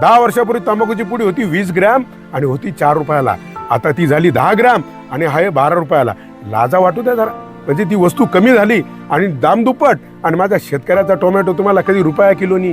दहा वर्षापूर्वी तंबाखूची पुडी होती वीस ग्रॅम आणि होती चार रुपयाला. आता ती झाली दहा ग्रॅम आणि आहे बारा रुपयाला. लाजा वाटू द्या जरा. म्हणजे ती वस्तू कमी झाली आणि दाम दुप्पट आणि माझ्या शेतकऱ्याचा टोमॅटो तुम्हाला कधी रुपया किलोनी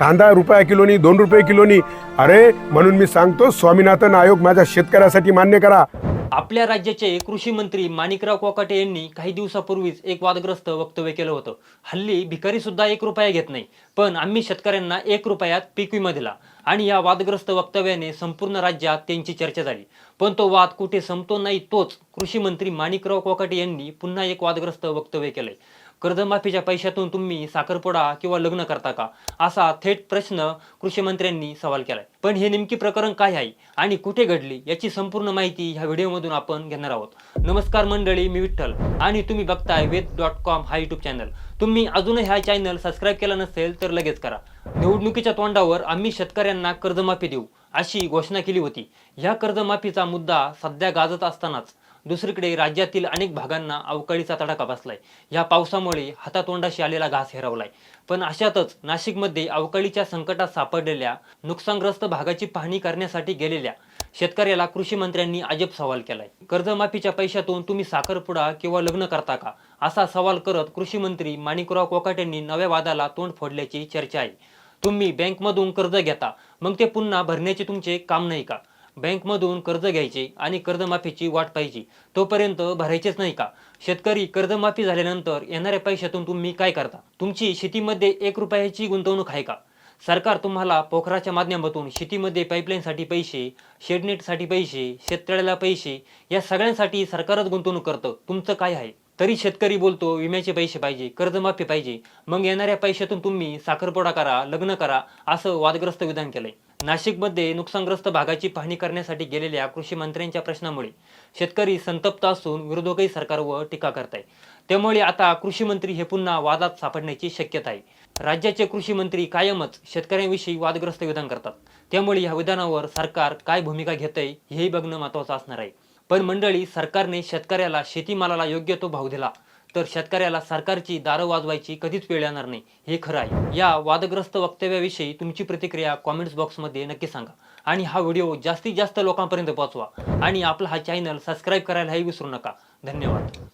कांदा रुपया किलोनी दोन रुपये किलोनी? अरे म्हणून मी सांगतो स्वामीनाथन आयोग माझ्या शेतकऱ्यासाठी मान्य करा. आपल्या राज्याचे कृषी मंत्री माणिकराव कोकाटे यांनी काही दिवसापूर्वीच एक वादग्रस्त वक्तव्य केलं होतं. हल्ली भिकारी सुद्धा एक रुपया घेत नाही पण आम्ही शेतकऱ्यांना एक रुपयात पीक विमा दिला आणि या वादग्रस्त वक्तव्याने संपूर्ण राज्यात त्यांची चर्चा झाली. पण तो वाद कुठे संपतो नाही तोच कृषी मंत्री माणिकराव कोकाटे यांनी पुन्हा एक वादग्रस्त वक्तव्य केलंय. कर्जमाफीच्या पैशातून तुम्ही साखरपुडा किंवा लग्न करता का? असा थेट प्रश्न कृषी मंत्र्यांनी सवाल केलाय. पण हे नेमकी प्रकरण काय आहे आणि कुठे घडली याची संपूर्ण माहिती ह्या व्हिडिओमधून आपण घेणार आहोत. नमस्कार मंडळी मी विठ्ठल आणि तुम्ही बघताय वेद डॉट कॉम हा युट्यूब चॅनल. तुम्ही अजूनही हा चॅनल सबस्क्राईब केला नसेल तर लगेच करा. निवडणुकीच्या तोंडावर आम्ही शेतकऱ्यांना कर्जमाफी देऊ अशी घोषणा केली होती. ह्या कर्जमाफीचा मुद्दा सध्या गाजत असतानाच दुसरीकडे राज्यातील अनेक भागांना अवकाळीचा तडाखा बसलाय. या पावसामुळे हातातोंडाशी आलेला घास हिरवलाय. पण अशातच नाशिकमध्ये अवकाळीच्या संकटात सापडलेल्या नुकसानग्रस्त भागाची पाहणी करण्यासाठी गेलेल्या शेतकऱ्याला कृषी मंत्र्यांनी अजब सवाल केलाय. कर्जमाफीच्या पैशातून तुम्ही साखरपुडा किंवा लग्न करता का? असा सवाल करत कृषी मंत्री माणिकराव कोकाट यांनी नव्या वादाला तोंड फोडल्याची चर्चा आहे. तुम्ही बँकमधून कर्ज घेता मग ते पुन्हा भरण्याचे तुमचे काम नाही का? बँकमधून कर्ज घ्यायचे आणि कर्जमाफीची वाट पाहिजे तोपर्यंत भरायचेच नाही का? शेतकरी कर्जमाफी झाल्यानंतर येणाऱ्या पैशातून तुम्ही काय करता? तुमची शेतीमध्ये एक रुपयाची गुंतवणूक आहे का? सरकार तुम्हाला पोखराच्या माध्यमातून शेतीमध्ये पाईपलाईनसाठी पैसे शेडनेटसाठी पैसे शेततळ्याला पैसे या सगळ्यांसाठी सरकारच गुंतवणूक करतं. तुमचं काय आहे? तरी शेतकरी बोलतो विम्याचे पैसे पाहिजे कर्जमाफी पाहिजे. मग येणाऱ्या पैशातून तुम्ही साखरपोडा करा लग्न करा असं वादग्रस्त विधान केलंय. नाशिकमध्ये नुकसानग्रस्त भागाची पाहणी करण्यासाठी गेलेल्या कृषी मंत्र्यांच्या प्रश्नामुळे शेतकरी संतप्त असून विरोधकही सरकारवर टीका करताय त्यामुळे आता कृषी मंत्री हे पुन्हा वादात सापडण्याची शक्यता आहे. राज्याचे कृषी मंत्री कायमच शेतकऱ्यांविषयी वादग्रस्त विधान करतात. त्यामुळे या विधानावर सरकार काय भूमिका घेतंय हेही बघणं महत्वाचं असणार आहे. पण मंडळी सरकारने शेतकऱ्याला शेतीमालाला योग्य तो भाव दिला. तर शेतकऱ्याला सरकारची दारं वाजवायची कधीच वेळ येणार नाही. हे खरं आहे. या वादग्रस्त वक्तव्याविषयी तुमची प्रतिक्रिया कॉमेंट्स बॉक्समध्ये नक्की सांगा. आणि हा व्हिडिओ जास्तीत जास्त लोकांपर्यंत पोहोचवा. आणि आपला हा चॅनल सबस्क्राईब करायलाही विसरू नका. धन्यवाद.